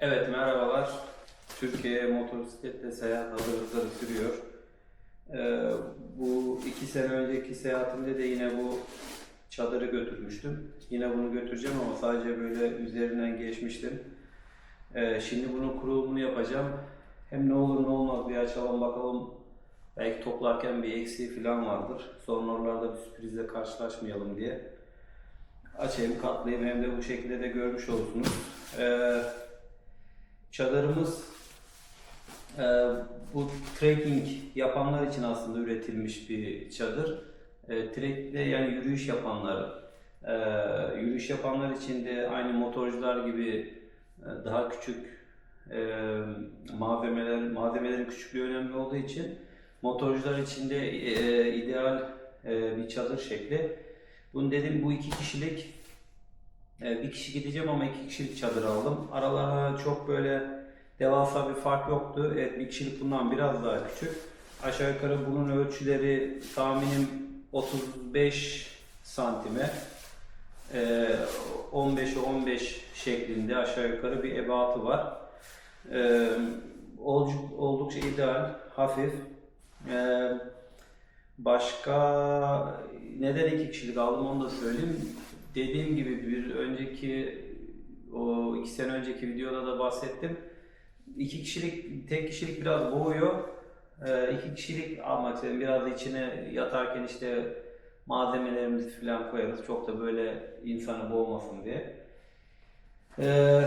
Evet merhabalar. Türkiye motosikletle seyahat hazırlıkları sürüyor. Ee, bu iki sene önceki seyahatimde de yine bu çadırı götürmüştüm. Yine bunu götüreceğim ama sadece böyle üzerinden geçmiştim. Ee, şimdi bunun kurulumunu yapacağım. Hem ne olur ne olmaz bir açalım bakalım. Belki toplarken bir eksiği falan vardır. Sonra oralarda bir sürprizle karşılaşmayalım diye. Açayım, katlayayım hem de bu şekilde de görmüş olursunuz. Ee, Çadırımız e, bu trekking yapanlar için aslında üretilmiş bir çadır. E, trekte yani yürüyüş yapanlar, e, yürüyüş yapanlar için de aynı motorcular gibi e, daha küçük e, malzemeler, malzemelerin küçüklüğü önemli olduğu için motorcular için de e, ideal e, bir çadır şekli. Bunu dedim bu iki kişilik ee, bir kişi gideceğim ama iki kişilik çadır aldım. Aralarında çok böyle devasa bir fark yoktu. Evet bir kişilik bundan biraz daha küçük. Aşağı yukarı bunun ölçüleri tahminim 35 santime. Ee, 15'e 15 şeklinde aşağı yukarı bir ebatı var. Ee, oldukça, ideal, hafif. Ee, başka neden iki kişilik aldım onu da söyleyeyim. Dediğim gibi bir önceki o iki sene önceki videoda da bahsettim. İki kişilik, tek kişilik biraz boğuyor. Ee, iki kişilik almak istedim. Biraz içine yatarken işte malzemelerimizi falan koyarız. Çok da böyle insanı boğmasın diye. Ee,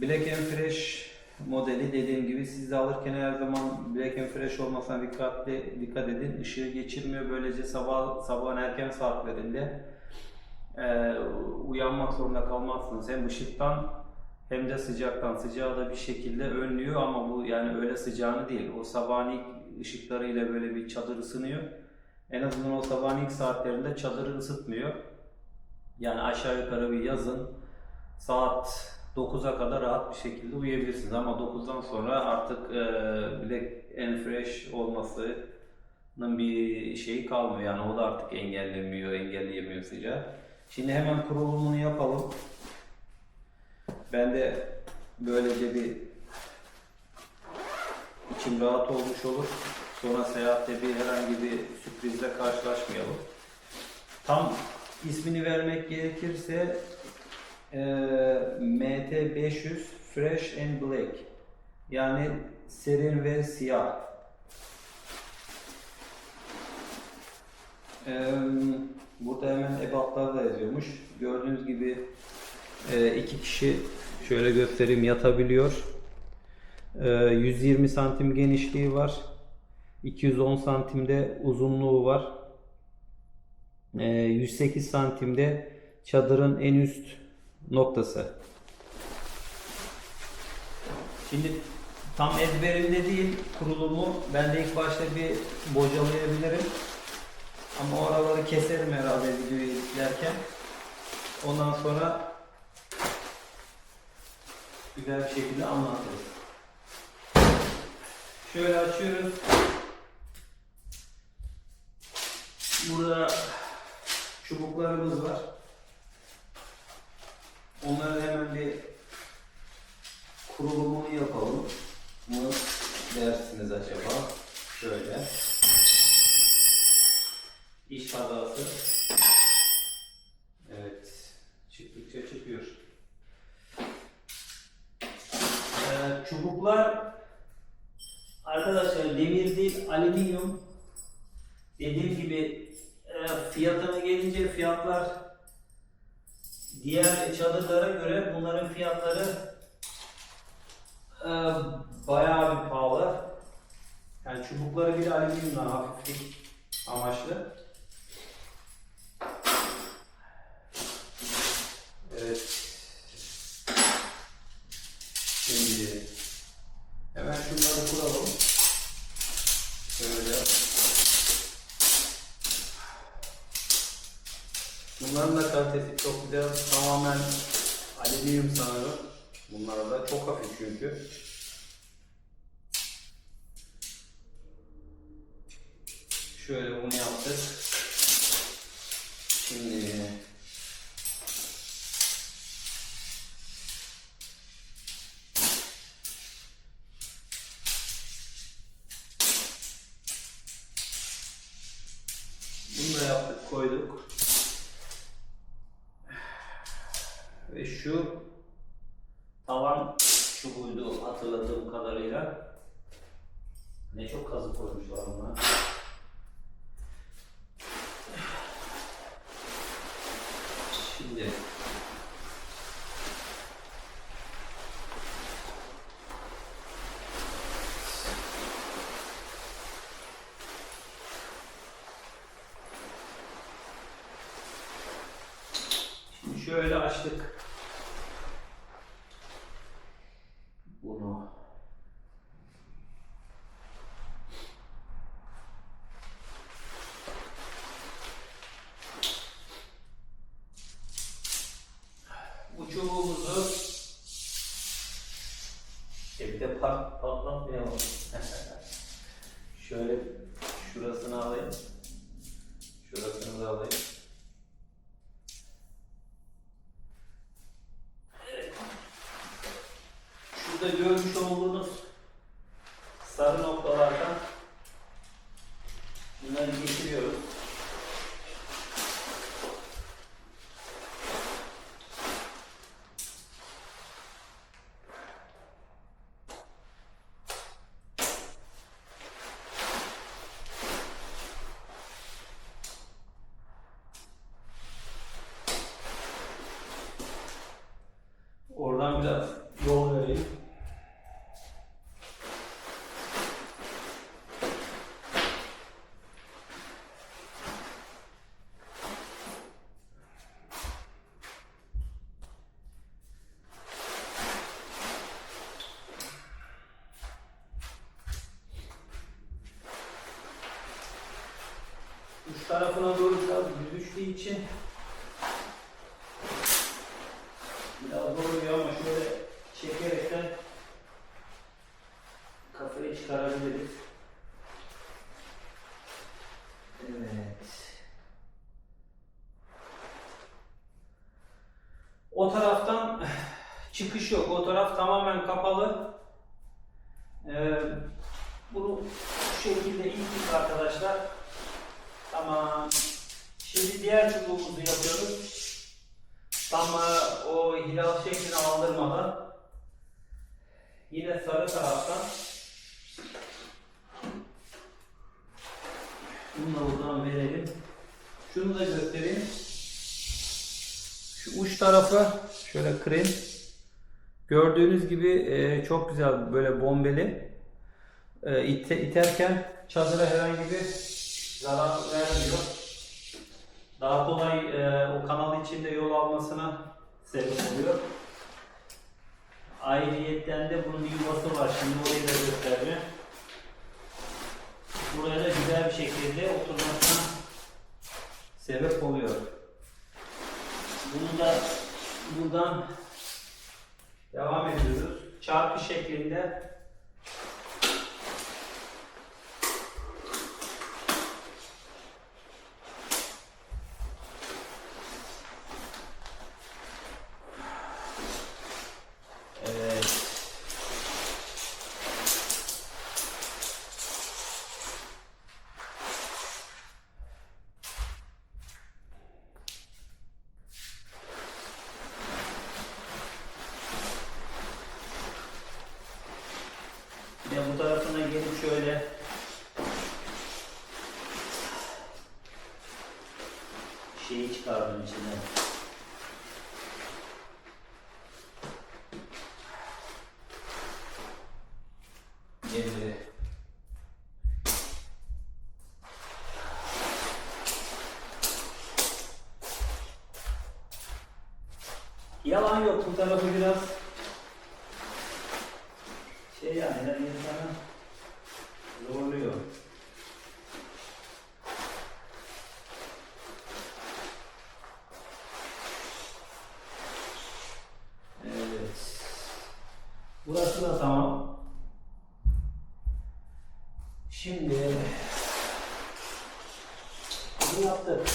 Black and Fresh modeli dediğim gibi siz de alırken her zaman Black and Fresh olmasına dikkatli dikkat edin. Işığı geçirmiyor. Böylece sabah sabahın erken saatlerinde e, uyanmak zorunda kalmazsınız. Hem ışıktan hem de sıcaktan. Sıcağı da bir şekilde önlüyor ama bu yani öyle sıcağını değil. O sabahın ilk ışıklarıyla böyle bir çadır ısınıyor. En azından o sabahın ilk saatlerinde çadırı ısıtmıyor. Yani aşağı yukarı bir yazın saat 9'a kadar rahat bir şekilde uyuyabilirsiniz ama 9'dan sonra artık e, Black and Fresh olmasının bir şeyi kalmıyor yani o da artık engellemiyor, engelleyemiyor sıcağı. Şimdi hemen kurulumunu yapalım. Ben de böylece bir içim rahat olmuş olur. Sonra seyahatte bir herhangi bir sürprizle karşılaşmayalım. Tam ismini vermek gerekirse e, MT500 Fresh and Black yani serin ve siyah. Eee Burada hemen ebatlar da yazıyormuş. Gördüğünüz gibi e, iki kişi şöyle göstereyim yatabiliyor. E, 120 santim genişliği var. 210 santimde uzunluğu var. E, 108 santimde çadırın en üst noktası. Şimdi tam ezberimde değil kurulumu. Ben de ilk başta bir bocalayabilirim. Ama oraları keserim herhalde videoyu editlerken. Ondan sonra güzel bir şekilde anlatırız. Şöyle açıyoruz. Burada çubuklarımız var. Amaçlı. Tavan çubuğuydu hatırladığım kadarıyla. Ne çok kazık koymuşlar buna. Şimdi Şimdi şöyle açtık. Bunu. Bu çubuğumuzu e bir de pat, patlatmayalım. Şöyle şurasını alayım. Şurasını da alayım. Şurada görmüş olduğunuz sarı noktalardan bunları geçiriyoruz. Oradan biraz yol vereyim. Uç tarafına doğru biraz düz düştüğü için biraz zorluyor ama şöyle çekerekten kafayı çıkarabiliriz. Evet. O taraftan çıkış yok. O taraf tamamen kapalı. Ee, bunu şu şekilde ilk arkadaşlar. Tamam. Şimdi diğer çubuğumuzu yapıyoruz. Tam e, o hilal şeklini aldırmadan yine sarı taraftan bunu da buradan verelim. Şunu da göstereyim. Şu uç tarafı şöyle kırayım. Gördüğünüz gibi e, çok güzel böyle bombeli. E, ite, iterken çadıra herhangi bir zarar vermiyor. Daha kolay e, o kanal içinde yol almasına sebep oluyor. Ayrıyetten de bunun bir yuvası var. Şimdi orayı da göstereceğim. Buraya da güzel bir şekilde oturmasına sebep oluyor. Bunu da buradan devam ediyoruz. Çarpı şeklinde Evet. Bir de bu tarafına gelip şöyle şeyi çıkardım içinden. Demiri. Yalan yok bu tarafı biraz şey yani yani insanı zorluyor. Evet. Burası da tamam. Şimdi bunu yaptık.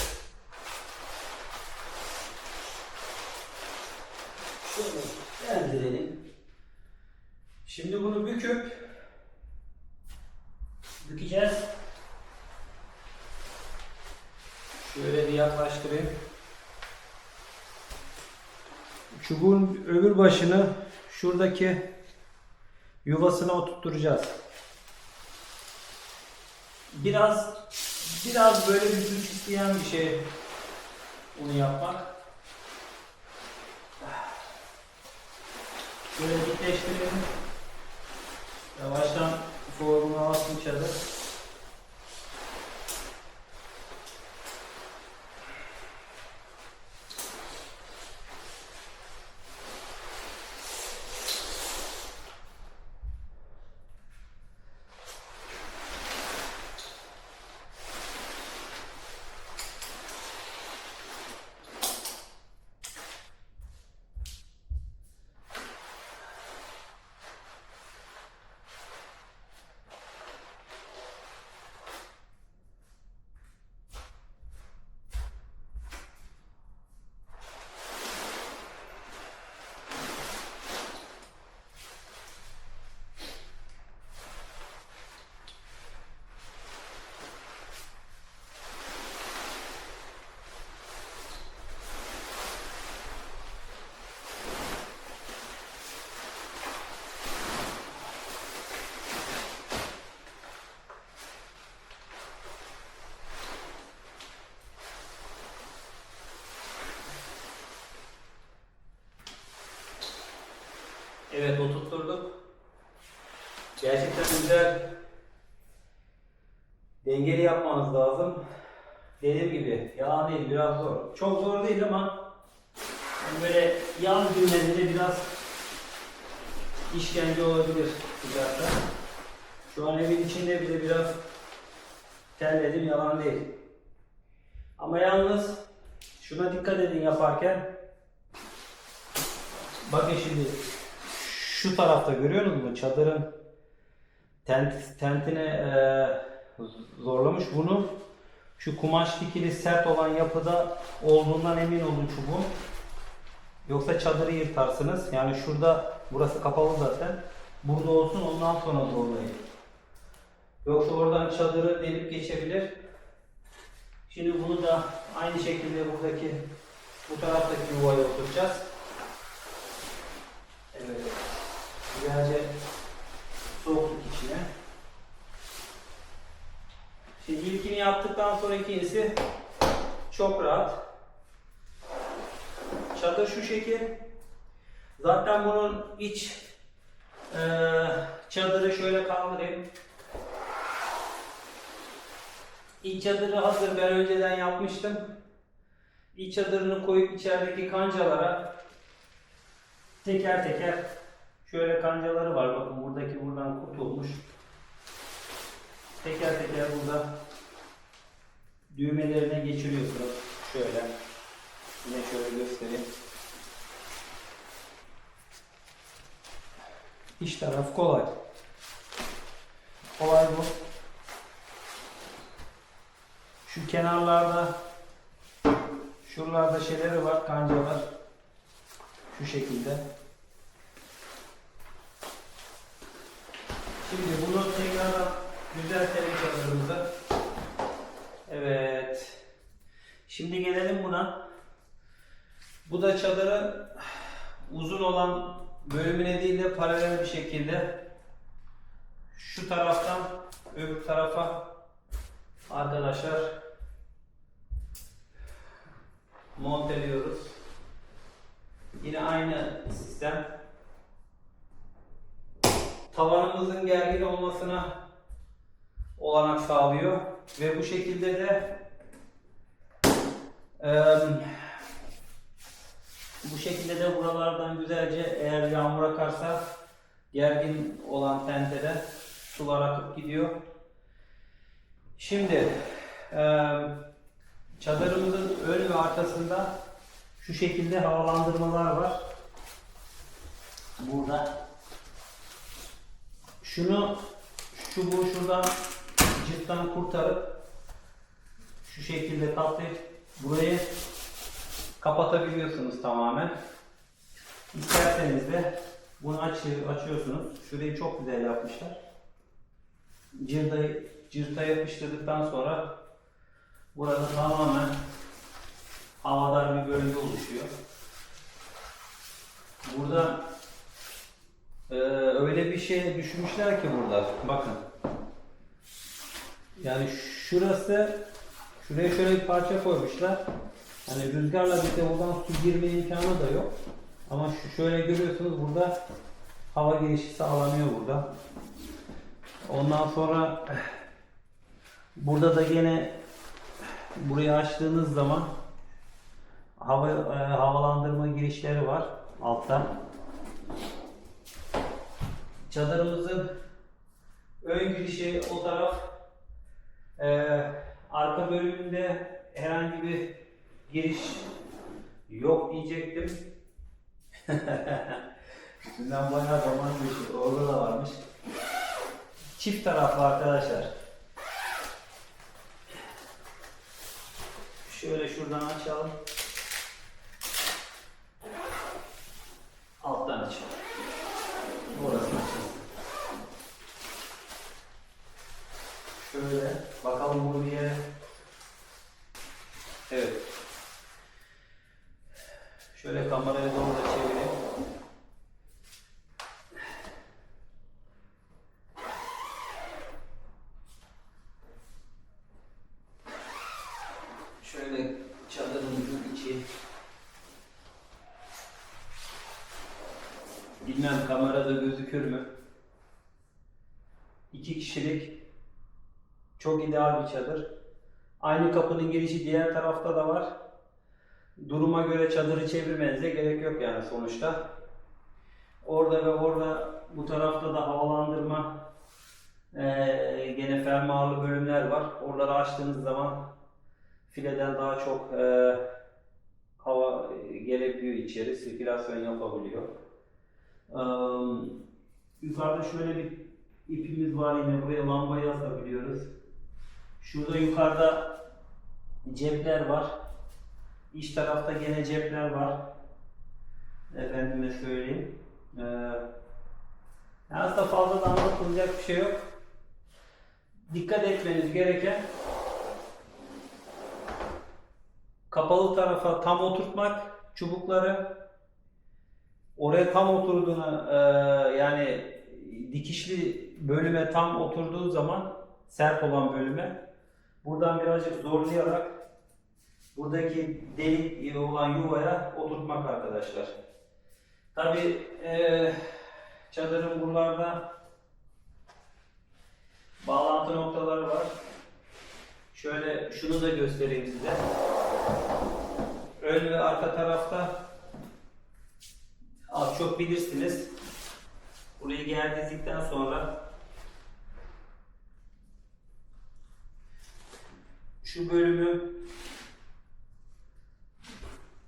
Şöyle geldirelim. Şimdi bunu büküp bükeceğiz. Şöyle bir yaklaştırayım. Çubuğun öbür başını şuradaki yuvasına oturtturacağız. Biraz biraz böyle bir güç isteyen bir şey bunu yapmak. Şöyle dikleştirelim. Yavaştan formuna alsın çadır. Evet oturtturduk. Gerçekten güzel dengeli lazım. Dediğim gibi yağ değil biraz zor. Çok zor değil ama yani böyle yan düğmeleri biraz işkence olabilir sıcakta. Şu an evin içinde bile biraz terledim yalan değil. Ama yalnız şuna dikkat edin yaparken Bakın şimdi şu tarafta görüyor musunuz çadırın tent, tentine e, zorlamış bunu şu kumaş dikili sert olan yapıda olduğundan emin olun çubuğun. Yoksa çadırı yırtarsınız. Yani şurada burası kapalı zaten. Burada olsun ondan sonra zorlayın. Yoksa oradan çadırı delip geçebilir. Şimdi bunu da aynı şekilde buradaki bu taraftaki yuvaya oturacağız. Evet. Güzelce soktuk içine. Şimdi ilkini yaptıktan sonra ikincisi çok rahat. Çadır şu şekil. Zaten bunun iç eee, çadırı şöyle kaldırayım. İç çadırı hazır ben önceden yapmıştım. İç çadırını koyup içerideki kancalara teker teker şöyle kancaları var. Bakın buradaki buradan kurtulmuş. Teker teker burada düğmelerine geçiriyorsunuz. Şöyle. Yine şöyle göstereyim. İç taraf kolay. Kolay bu. Şu kenarlarda şuralarda şeyleri var, kancalar. Şu şekilde. Şimdi bunu tekrardan düzeltelim çadırımıza. Evet. Şimdi gelelim buna. Bu da çadırı uzun olan bölümüne değil de paralel bir şekilde şu taraftan öbür tarafa arkadaşlar monteliyoruz. Yine aynı sistem. Tavanımızın gergin olmasına olanak sağlıyor ve bu şekilde de bu şekilde de buralardan güzelce eğer yağmur akarsa gergin olan tentede sular akıp gidiyor. Şimdi çadırımızın ön ve arkasında şu şekilde havalandırmalar var. Burada. Şunu çubuğu şuradan cıptan kurtarıp şu şekilde katlayıp burayı kapatabiliyorsunuz tamamen. İsterseniz de bunu açı- açıyorsunuz. Şurayı çok güzel yapmışlar. Cırtayı, cırta yapıştırdıktan sonra burada tamamen havadar bir bölge oluşuyor. Burada bir şey düşünmüşler ki burada. Bakın. Yani şurası şuraya şöyle bir parça koymuşlar. Hani rüzgarla birlikte buradan su girme imkanı da yok. Ama şu şöyle görüyorsunuz burada hava girişi sağlanıyor burada. Ondan sonra burada da gene burayı açtığınız zaman hava e, havalandırma girişleri var altta. Çadırımızın ön girişi o taraf. Ee, arka bölümünde herhangi bir giriş yok diyecektim. Üstünden bayağı zaman geçti. Orada da varmış. Çift taraflı arkadaşlar. Şöyle şuradan açalım. Alttan açalım. Orası açalım. Şöyle yere. Evet. Şöyle kameraya doğru da çevireyim. Şöyle çadırımızın içi. Bilmem kamerada gözükür mü? İki kişilik çok ideal bir çadır. Aynı kapının girişi diğer tarafta da var. Duruma göre çadırı çevirmenize gerek yok yani sonuçta. Orada ve orada bu tarafta da havalandırma eee gene fermuarlı bölümler var. Oraları açtığınız zaman fileden daha çok eee, hava gelebiliyor içeri, sirkülasyon yapabiliyor. Eee, yukarıda şöyle bir ipimiz var yine buraya lambayı asabiliyoruz. Şurada yukarıda cepler var. İç tarafta gene cepler var. Efendime söyleyeyim. Ee, aslında fazla da anlatılacak bir şey yok. Dikkat etmeniz gereken kapalı tarafa tam oturtmak çubukları oraya tam oturduğuna e, yani dikişli bölüme tam oturduğu zaman sert olan bölüme buradan birazcık zorlayarak buradaki delik olan yuvaya oturtmak arkadaşlar. Tabi çadırın buralarda bağlantı noktaları var. Şöyle şunu da göstereyim size. Ön ve arka tarafta az çok bilirsiniz. Burayı gerdirdikten sonra şu bölümü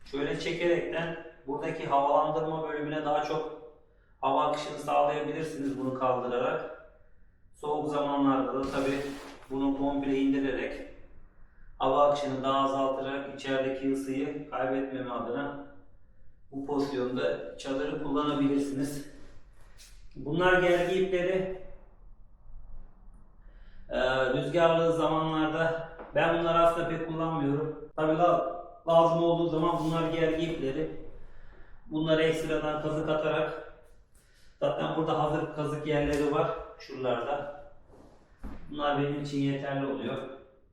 şöyle çekerekten buradaki havalandırma bölümüne daha çok hava akışını sağlayabilirsiniz bunu kaldırarak. Soğuk zamanlarda da tabi bunu komple indirerek hava akışını daha azaltarak içerideki ısıyı kaybetmeme adına bu pozisyonda çadırı kullanabilirsiniz. Bunlar gergi ipleri. Ee, rüzgarlı zamanlarda ben bunları aslında pek kullanmıyorum. Tabii la- lazım olduğu zaman bunlar gergi ipleri. Bunları ekstradan kazık atarak zaten burada hazır kazık yerleri var şuralarda. Bunlar benim için yeterli oluyor.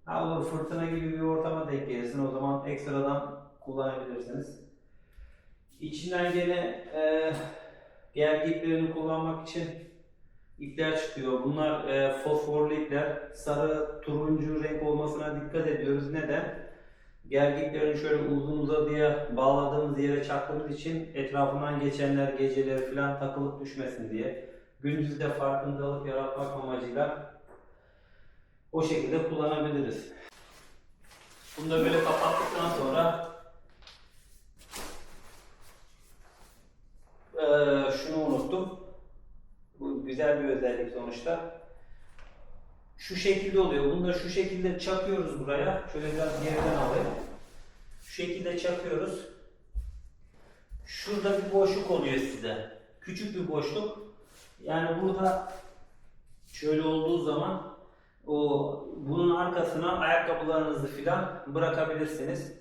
Ha olur fırtına gibi bir ortama denk gelirsin o zaman ekstradan kullanabilirsiniz. İçinden gene e, gergi iplerini kullanmak için ipler çıkıyor. Bunlar e, fosforlu ipler. Sarı, turuncu renk olmasına dikkat ediyoruz. Neden? Gergi iplerini şöyle uzun uzadıya bağladığımız yere çaktığımız için etrafından geçenler geceleri falan takılıp düşmesin diye. Gündüz de farkındalık yaratmak amacıyla o şekilde kullanabiliriz. Bunu da böyle kapattıktan sonra Ee, şunu unuttum. Güzel bir özellik sonuçta. Şu şekilde oluyor. Bunu da şu şekilde çakıyoruz buraya. Şöyle biraz geriden alayım. Şu şekilde çakıyoruz. Şurada bir boşluk oluyor size. Küçük bir boşluk. Yani burada şöyle olduğu zaman o bunun arkasına ayakkabılarınızı filan bırakabilirsiniz.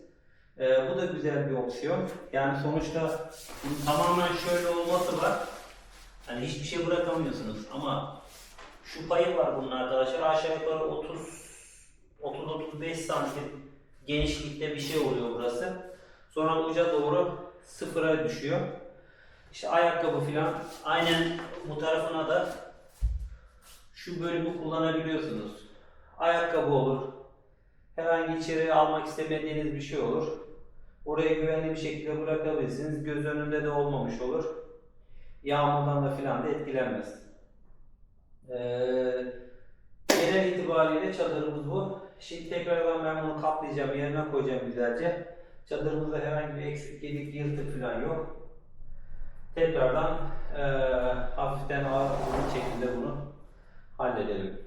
Ee, bu da güzel bir opsiyon. Yani sonuçta tamamen şöyle olması var. Hani hiçbir şey bırakamıyorsunuz ama şu payı var bunun arkadaşlar aşağı yukarı 30 30-35 santim genişlikte bir şey oluyor burası. Sonra uca doğru sıfıra düşüyor. İşte ayakkabı filan aynen bu tarafına da şu bölümü kullanabiliyorsunuz. Ayakkabı olur. Herhangi içeri almak istemediğiniz bir şey olur. Oraya güvenli bir şekilde bırakabilirsiniz. Göz önünde de olmamış olur. Yağmurdan da filan da etkilenmez. Ee, genel itibariyle çadırımız bu. Şimdi tekrardan ben bunu kaplayacağım, yerine koyacağım güzelce. Çadırımızda herhangi bir eksik, gedik, yırtık falan yok. Tekrardan eee hafiften ağır bir şekilde bunu halledelim.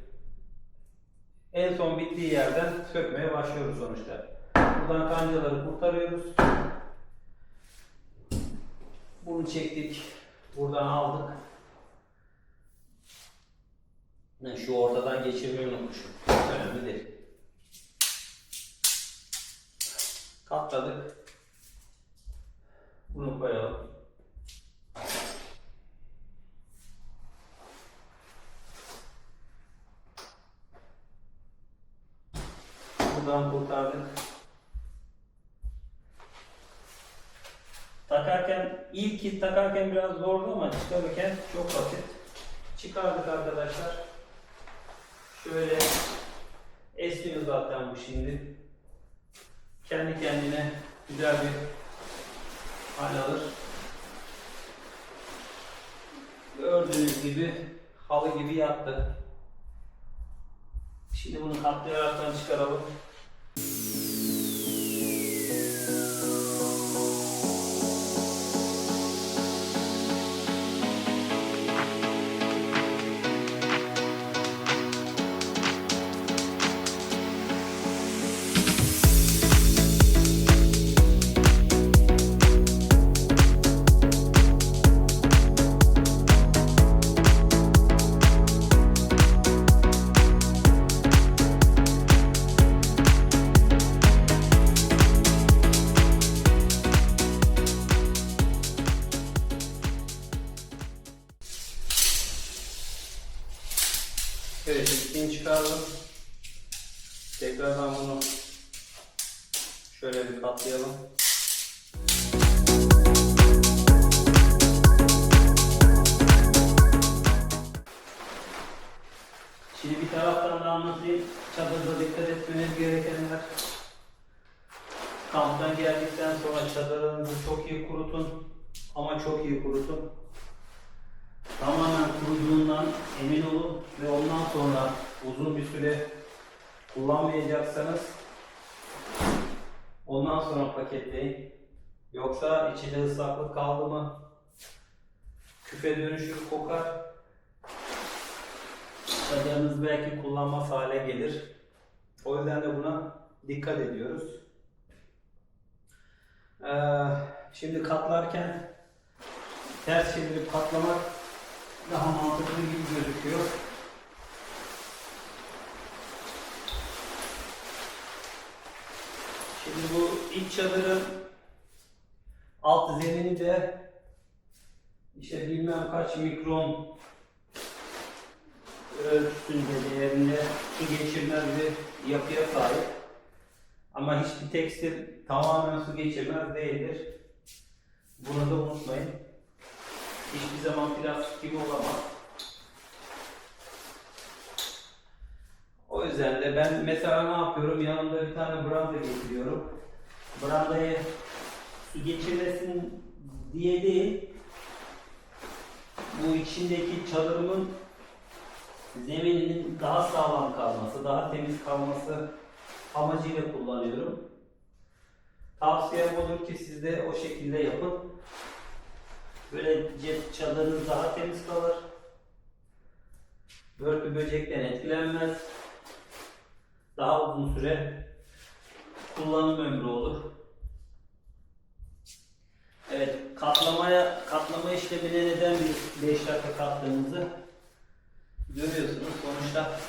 En son bittiği yerden sökmeye başlıyoruz sonuçta. Buradan kancaları kurtarıyoruz. Bunu çektik. Buradan aldık. Ne, Şu ortadan geçirmeyi unutmuşum. Önemli değil. Katladık. Bunu koyalım. Buradan kurtardık. Takarken, ilk takarken biraz zordu ama çıkarırken çok basit. Çıkardık arkadaşlar. Şöyle esniyor zaten bu şimdi. Kendi kendine güzel bir hal alır. Gördüğünüz gibi halı gibi yattı. Şimdi bunu katlayaraktan çıkaralım. İpini çıkardım. Tekrardan bunu şöyle bir katlayalım. Şimdi bir taraftan da anlatayım. Çadırda dikkat etmeniz gerekenler. Kamptan geldikten sonra çadırınızı çok iyi kurutun. Ama çok iyi kurutun. Tamamen kuruduğundan emin olun ve ondan sonra uzun bir süre kullanmayacaksanız ondan sonra paketleyin. Yoksa içinde ıslaklık kaldı mı küfe dönüşür, kokar. Çadırınız belki kullanmaz hale gelir. O yüzden de buna dikkat ediyoruz. Ee, şimdi katlarken ters çevirip katlamak daha mantıklı gibi gözüküyor. Şimdi bu iç çadırın alt zemini de işte bilmem kaç mikron ölçüsünde değerinde su geçirmez bir yapıya sahip. Ama hiçbir tekstil tamamen su geçirmez değildir. Bunu da unutmayın hiçbir zaman plastik gibi olamaz. O yüzden de ben mesela ne yapıyorum? Yanımda bir tane branda getiriyorum. Brandayı su geçirmesin diye değil, bu içindeki çadırımın zemininin daha sağlam kalması, daha temiz kalması amacıyla kullanıyorum. Tavsiyem olur ki siz de o şekilde yapın. Böylece çadırınız daha temiz kalır. Börtü böcekten etkilenmez. Daha uzun süre kullanım ömrü olur. Evet, katlamaya katlama işlemine neden bir 5 dakika kattığımızı görüyorsunuz. Sonuçta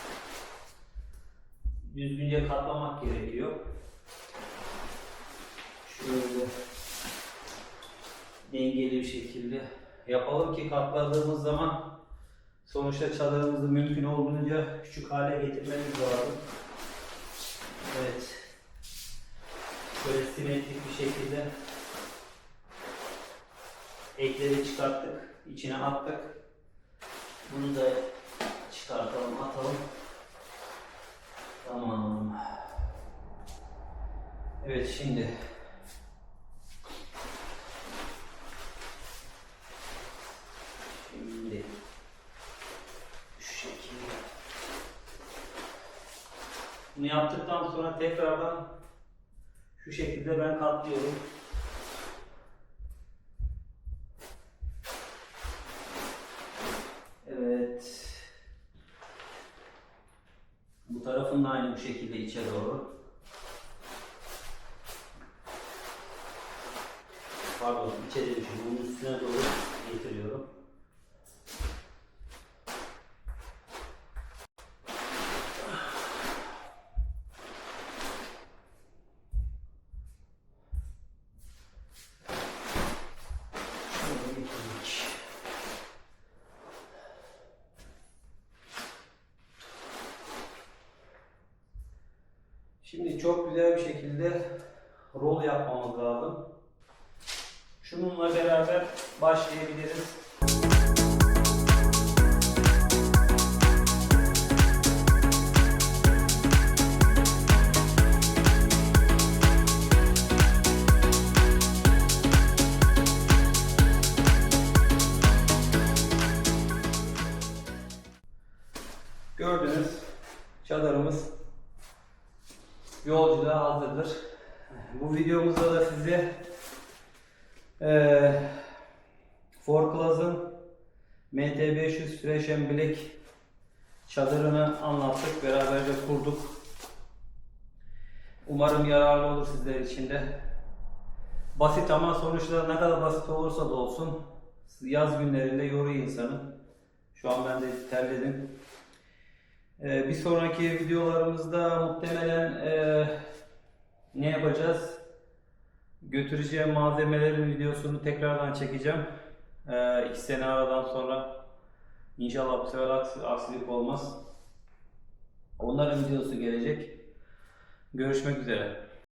düzgünce katlamak gerekiyor. Şöyle dengeli bir şekilde yapalım ki katladığımız zaman sonuçta çadırımızı mümkün olduğunca küçük hale getirmemiz lazım. Evet. Böyle simetrik bir şekilde ekleri çıkarttık, içine attık. Bunu da çıkartalım, atalım. Tamam. Evet şimdi şu şekilde bunu yaptıktan sonra tekrardan şu şekilde ben katlıyorum. Evet. Bu tarafın da aynı bu şekilde içe doğru. Pardon, içe demişim. Bunun üstüne doğru getiriyorum. Gördünüz çadırımız yolculuğa hazırdır. Bu videomuzda da size eee Forklaz'ın MT500 Fresh Black çadırını anlattık, beraberce kurduk. Umarım yararlı olur sizler için de. Basit ama sonuçta ne kadar basit olursa da olsun yaz günlerinde yoruyor insanı. Şu an ben de terledim. Ee, bir sonraki videolarımızda muhtemelen e, ne yapacağız? Götüreceğim malzemelerin videosunu tekrardan çekeceğim. Ee, iki sene aradan sonra inşallah bu sefer aks- aksilik olmaz. Onların videosu gelecek. Görüşmek üzere.